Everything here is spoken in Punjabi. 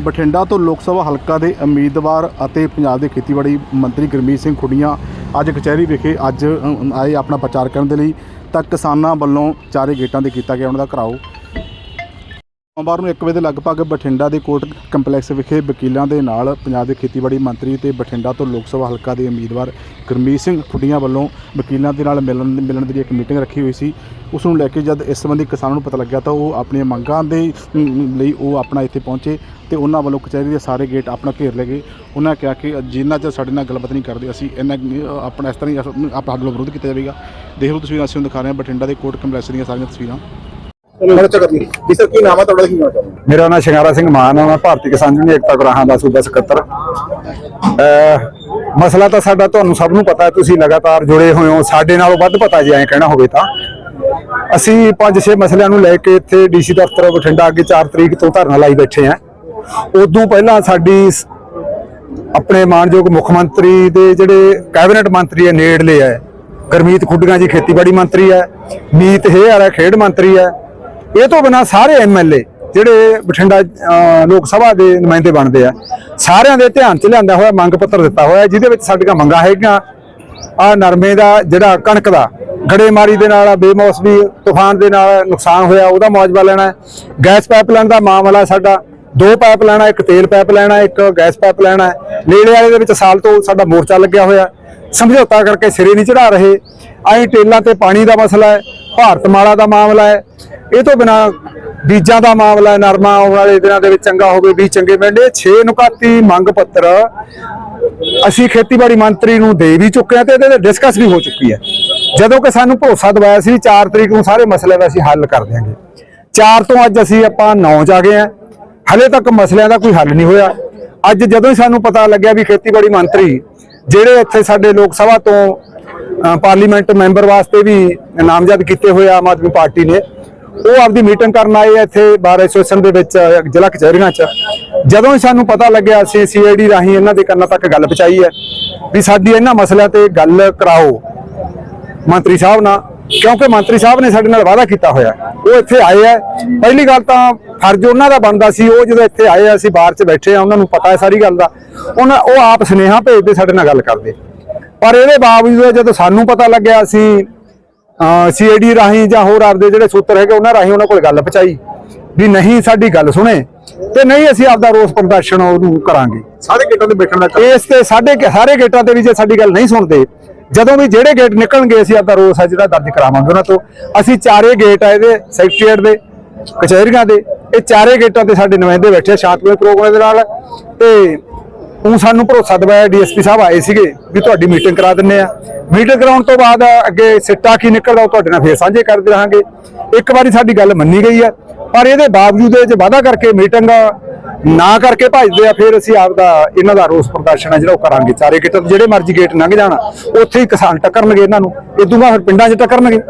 ਬਠਿੰਡਾ ਤੋਂ ਲੋਕ ਸਭਾ ਹਲਕਾ ਦੇ ਉਮੀਦਵਾਰ ਅਤੇ ਪੰਜਾਬ ਦੇ ਖੇਤੀਬਾੜੀ ਮੰਤਰੀ ਗੁਰਮੀਤ ਸਿੰਘ ਖੁੱਡੀਆਂ ਅੱਜ ਕਚਹਿਰੀ ਵਿਖੇ ਅੱਜ ਆਏ ਆਪਣਾ ਪ੍ਰਚਾਰ ਕਰਨ ਦੇ ਲਈ ਤਾਂ ਕਿਸਾਨਾਂ ਵੱਲੋਂ ਚਾਰੇ ਗੇਟਾਂ 'ਤੇ ਕੀਤਾ ਗਿਆ ਉਹਨਾਂ ਦਾ ਘਰਾਓ। ਸੋਮਵਾਰ ਨੂੰ 1 ਵਜੇ ਦੇ ਲਗਭਗ ਬਠਿੰਡਾ ਦੇ ਕੋਰਟ ਕੰਪਲੈਕਸ ਵਿਖੇ ਵਕੀਲਾਂ ਦੇ ਨਾਲ ਪੰਜਾਬ ਦੇ ਖੇਤੀਬਾੜੀ ਮੰਤਰੀ ਤੇ ਬਠਿੰਡਾ ਤੋਂ ਲੋਕ ਸਭਾ ਹਲਕਾ ਦੇ ਉਮੀਦਵਾਰ ਗੁਰਮੀਤ ਸਿੰਘ ਖੁੱਡੀਆਂ ਵੱਲੋਂ ਵਕੀਲਾਂ ਦੇ ਨਾਲ ਮਿਲਣ ਮਿਲਣ ਦੀ ਇੱਕ ਮੀਟਿੰਗ ਰੱਖੀ ਹੋਈ ਸੀ। ਉਸ ਨੂੰ ਲੈ ਕੇ ਜਦ ਇਸ ਸੰਬੰਧੀ ਕਿਸਾਨਾਂ ਨੂੰ ਪਤਾ ਲੱਗਿਆ ਤਾਂ ਉਹ ਆਪਣੀਆਂ ਮੰਗਾਂ ਦੇ ਲਈ ਉਹ ਆਪਣਾ ਇੱਥੇ ਪਹੁੰਚੇ। ਤੇ ਉਹਨਾਂ ਵੱਲੋਂ ਕਚਹਿਰੀ ਦੇ ਸਾਰੇ ਗੇਟ ਆਪਣਾ ਘੇਰ ਲਏ ਗਏ। ਉਹਨਾਂ ਕਿਹਾ ਕਿ ਜਿੰਨਾ ਚਿਰ ਸਾਡੇ ਨਾਲ ਗੱਲਬਾਤ ਨਹੀਂ ਕਰਦੇ ਅਸੀਂ ਇਹਨਾਂ ਆਪਣਾ ਇਸ ਤਰ੍ਹਾਂ ਹੀ ਆਪਣਾ ਹੱਲ ਵਿਰੋਧ ਕੀਤਾ ਜਾਵੇਗਾ। ਦੇਖ ਲਓ ਤਸਵੀਰਾਂ ਅਸੀਂ ਦਿਖਾ ਰਹੇ ਹਾਂ ਬਠਿੰਡਾ ਦੇ ਕੋਰਟ ਕੰਪਲੈਕਸ ਦੀਆਂ ਸਾਰੀਆਂ ਤਸਵੀਰਾਂ। ਮੇਰਾ ਨਾਮ ਸ਼ਿੰਗਾਰਾ ਸਿੰਘ ਮਾਨ ਹੈ ਮੈਂ ਭਾਰਤੀ ਕਿਸਾਨ ਯੂਨੀਅਨ ਏਕਤਾ ਗੁਰਾਹਾਂ ਦਾ ਸੂਬਾ ਸਕੱਤਰ। ਮਸਲਾ ਤਾਂ ਸਾਡਾ ਤੁਹਾਨੂੰ ਸਭ ਨੂੰ ਪਤਾ ਹੈ ਤੁਸੀਂ ਲਗਾਤਾਰ ਜੁੜੇ ਹੋਏ ਹੋ ਸਾਡੇ ਨਾਲੋਂ ਵੱਧ ਪਤਾ ਜੇ ਐਂ ਕਹਿਣਾ ਹੋਵੇ ਤਾਂ। ਅਸੀਂ ਪੰਜ ਛੇ ਮਸਲਿਆਂ ਨੂੰ ਲੈ ਕੇ ਇੱਥੇ ਡੀਸੀ ਦਫ਼ਤਰ ਬਠਿੰਡਾ ਅੱਗੇ 4 ਤਰੀਕ ਤੋਂ ਧਰਨਾ ਲਾਈ ਬੈਠੇ ਆ ਉਦੋਂ ਪਹਿਲਾਂ ਸਾਡੀ ਸ- ਆਪਣੇ ਮਾਨਯੋਗ ਮੁੱਖ ਮੰਤਰੀ ਦੇ ਜਿਹੜੇ ਕੈਬਨਿਟ ਮੰਤਰੀ ਹੈ, ਨੇੜਲੇ ਹੈ। ਗਰਮੀਤ ਖੁੱਡੀਆਂ ਜੀ ਖੇਤੀਬਾੜੀ ਮੰਤਰੀ ਹੈ, ਮੀਤ ਹੇਅਰ ਹੈ ਖੇਡ ਮੰਤਰੀ ਹੈ। ਇਹ ਤੋਂ ਬਿਨਾ ਸਾਰੇ ਐਮਐਲਏ ਜਿਹੜੇ ਬਠਿੰਡਾ ਲੋਕ ਸਭਾ ਦੇ ਨੁਮਾਇੰਦੇ ਬਣਦੇ ਆ, ਸਾਰਿਆਂ ਦੇ ਧਿਆਨ ਚ ਲਿਆਂਦਾ ਹੋਇਆ, ਮੰਗ ਪੱਤਰ ਦਿੱਤਾ ਹੋਇਆ ਜਿਹਦੇ ਵਿੱਚ ਸਾਡੀਆਂ ਮੰਗਾਂ ਹੈਗੀਆਂ। ਆ ਨਰਮੇ ਦਾ ਜਿਹੜਾ ਕਣਕ ਦਾ ਗੜੇਮਾਰੀ ਦੇ ਨਾਲ ਬੇਮੌਸਮੀ ਤੂਫਾਨ ਦੇ ਨਾਲ ਨੁਕਸਾਨ ਹੋਇਆ, ਉਹਦਾ ਮੁਆਵਜ਼ਾ ਲੈਣਾ ਗੈਸ ਪਾਈਪਲਾਈਨ ਦਾ ਮਾਮਲਾ ਸਾਡਾ ਦੋ ਪਾਈਪ ਲੈਣਾ, ਇੱਕ ਤੇਲ ਪਾਈਪ ਲੈਣਾ, ਇੱਕ ਗੈਸ ਪਾਈਪ ਲੈਣਾ। ਹੈ। ਨੇੜੇ ਵਾਲੇ ਦੇ ਵਿੱਚ ਸਾਲ ਤੋਂ ਸਾਡਾ ਮੋਰਚਾ ਲੱਗਿਆ ਹੋਇਆ। ਸਮਝੌਤਾ ਕਰਕੇ ਸਿਰੇ ਨਹੀਂ ਚੜਾ ਰਹੇ। ਆਈ ਟੇਲਾਂ ਤੇ ਪਾਣੀ ਦਾ ਮਸਲਾ ਹੈ ਭਾਰਤਮਾਲਾ ਦਾ ਮਾਮਲਾ ਹੈ। ਇਹ ਤੋਂ ਬਿਨਾ ਬੀਜਾਂ ਦਾ ਮਾਮਲਾ ਨਰਮਾ ਆਉਣ ਵਾਲੇ ਦਿਨਾਂ ਦੇ ਵਿੱਚ ਚੰਗਾ ਹੋਵੇ, ਬੀਜ ਚੰਗੇ ਮਿਲਦੇ 6 ਨੁਕਾਤੀ ਮੰਗ ਪੱਤਰ ਅਸੀਂ ਖੇਤੀਬਾੜੀ ਮੰਤਰੀ ਨੂੰ ਦੇ ਵੀ ਚੁੱਕੇ ਹਾਂ ਤੇ ਇਹਦੇ ਤੇ ਡਿਸਕਸ ਵੀ ਹੋ ਚੁੱਕੀ ਹੈ। ਜਦੋਂ ਕਿ ਸਾਨੂੰ ਭਰੋਸਾ ਦਵਾਇਆ ਸੀ 4 ਤਰੀਕ ਨੂੰ ਸਾਰੇ ਮਸਲੇ ਦਾ ਅਸੀਂ ਹੱਲ ਕਰ ਦਿਆਂਗੇ। 4 ਤੋਂ ਅੱਜ ਅਸੀਂ ਆਪਾਂ 9 ਜਾ ਗਏ ਹਾਂ। ਹਲੇ ਤੱਕ ਮਸਲਿਆਂ ਦਾ ਕੋਈ ਹੱਲ ਨਹੀਂ ਹੋਇਆ। ਅੱਜ ਜਦੋਂ ਹੀ ਸਾਨੂੰ ਪਤਾ ਲੱਗਿਆ ਵੀ ਖੇਤੀਬਾੜੀ ਮੰਤਰੀ ਜਿਹੜੇ ਇੱਥੇ ਸਾਡੇ ਲੋਕ ਸਭਾ ਤੋਂ ਪਾਰਲੀਮੈਂਟ ਮੈਂਬਰ ਵਾਸਤੇ ਵੀ ਨਾਮਜ਼ਦ ਕੀਤੇ ਹੋਏ ਆਮ ਆਦਮੀ ਪਾਰਟੀ ਨੇ, ਉਹ ਆਪਦੀ ਮੀਟਿੰਗ ਕਰਨ ਆਏ ਆ ਇੱਥੇ ਬਾਰ ਐਸੋਸੀਏਸ਼ਨ ਦੇ ਵਿੱਚ, ਜ਼ਿਲ੍ਹਾ ਕਚਹਿਰੀਆਂ 'ਚ। ਜਦੋਂ ਹੀ ਸਾਨੂੰ ਪਤਾ ਲੱਗਿਆ, ਅਸੀਂ ਸੀਆਈਡੀ ਰਾਹੀਂ ਇਹਨਾਂ ਦੇ ਕੰਨਾਂ ਤੱਕ ਗੱਲ ਪਹੁੰਚਾਈ ਹੈ ਵੀ ਸਾਡੀ ਇਹਨਾਂ ਮਸਲਿਆਂ ਤੇ ਗੱਲ ਕਰਾਓ ਮੰਤਰੀ ਸਾਹਿਬ ਨਾਲ, ਕਿਉਂਕਿ ਮੰਤਰੀ ਸਾਹਿਬ ਨੇ ਸਾਡੇ ਨਾਲ ਵਾਅਦਾ ਕੀਤਾ ਹੋਇਆ। ਉਹ ਇੱਥੇ ਆਏ ਆ। ਪਹਿਲੀ ਗੱਲ ਤਾਂ ਫਰਜ਼ ਉਹਨਾਂ ਦਾ ਬਣਦਾ ਸੀ ਉਹ ਜਦੋਂ ਇੱਥੇ ਆਏ ਅਸੀਂ ਬਾਹਰ 'ਚ ਬੈਠੇ ਆ ਉਹਨਾਂ ਨੂੰ ਪਤਾ ਹੈ ਸਾਰੀ ਗੱਲ ਦਾ। ਉਹਨਾਂ ਉਹ ਆਪ ਸੁਨੇਹਾ ਭੇਜਦੇ ਸਾਡੇ ਨਾਲ ਗੱਲ ਕਰਦੇ। ਪਰ ਇਹਦੇ ਬਾਵਜੂਦ ਜਦੋਂ ਸਾਨੂੰ ਪਤਾ ਲੱਗਿਆ ਅਸੀਂ ਸੀਆਈਡੀ ਰਾਹੀਂ ਜਾਂ ਹੋਰ ਆਪਦੇ ਜਿਹੜੇ ਸੂਤਰ ਹੈਗੇ ਉਹਨਾਂ ਰਾਹੀਂ ਉਹਨਾਂ ਕੋਲ ਗੱਲ ਪਹੁੰਚਾਈ ਵੀ ਨਹੀਂ ਸਾਡੀ ਗੱਲ ਸੁਣੇ ਤੇ ਨਹੀਂ ਅਸੀਂ ਆਪਦਾ ਰੋਸ ਪ੍ਰਦਰਸ਼ਨ ਉਹਨੂੰ ਕਰਾਂਗੇ। ਸਾਰੇ ਗੇਟਾਂ ਤੇ ਬੈਠਣ ਦਾ ਇਸ ਤੇ ਸਾਡੇ ਸਾਰੇ ਗੇਟਾਂ ਤੇ ਵੀ ਜੇ ਸਾਡੀ ਗੱਲ ਨਹੀਂ ਸੁਣਦੇ ਜਦੋਂ ਵੀ ਜਿਹੜੇ ਗੇਟ ਨਿਕਲਣਗੇ ਅਸੀਂ ਆਪਦਾ ਰੋਸ ਹੈ ਜਿਹੜਾ ਦਰਜ ਕਰਾਵਾਂਗੇ ਉਹਨਾਂ ਤੋਂ। ਅਸੀਂ ਚਾਰੇ ਗੇਟ ਆ ਇਹਦੇ ਸੈਕਟਰੀਏਟ ਦੇ ਕਚਹਿਰੀਆਂ ਦੇ ਇਹ ਚਾਰੇ ਗੇਟਾਂ ਤੇ ਸਾਡੇ ਨੁਮਾਇੰਦੇ ਬੈਠੇ ਆ ਸ਼ਾਂਤਮਈ ਪ੍ਰੋਗਰਾਮ ਦੇ ਨਾਲ। ਤੇ ਉਹ ਸਾਨੂੰ ਭਰੋਸਾ ਦਿਵਾਇਆ, ਡੀਐਸਪੀ ਸਾਹਿਬ ਆਏ ਸੀਗੇ ਵੀ ਤੁਹਾਡੀ ਮੀਟਿੰਗ ਕਰਾ ਦਿੰਨੇ ਆ। ਮੀਟਿੰਗ ਕਰਾਉਣ ਤੋਂ ਬਾਅਦ ਅੱਗੇ ਸਿੱਟਾ ਕੀ ਨਿਕਲਦਾ ਉਹ ਤੁਹਾਡੇ ਨਾਲ ਫੇਰ ਸਾਂਝੇ ਕਰਦੇ ਰਹਾਂਗੇ। ਇੱਕ ਵਾਰੀ ਸਾਡੀ ਗੱਲ ਮੰਨੀ ਗਈ ਆ, ਪਰ ਇਹਦੇ ਬਾਵਜੂਦ ਇਹ 'ਚ ਵਾਅਦਾ ਕਰਕੇ ਮੀਟਿੰਗ ਨਾ ਕਰਕੇ ਭੱਜਦੇ ਆ, ਫਿਰ ਅਸੀਂ ਆਪਦਾ ਇਹਨਾਂ ਦਾ ਰੋਸ ਪ੍ਰਦਰਸ਼ਨ ਹੈ ਜਿਹੜਾ ਉਹ ਕਰਾਂਗੇ। ਚਾਰੇ ਗੇਟਾਂ ਤੋਂ ਜਿਹੜੇ ਮਰਜ਼ੀ ਗੇਟ ਲੰਘ ਜਾਣਾ, ਉੱਥੇ ਹੀ ਕਿਸਾਨ ਟੱਕਰਨਗੇ ਇਹਨਾਂ ਨੂੰ। ਇਦੋਂ ਬਾਅਦ ਫਿਰ ਪਿੰਡਾਂ 'ਚ ਟੱਕਰਨਗੇ।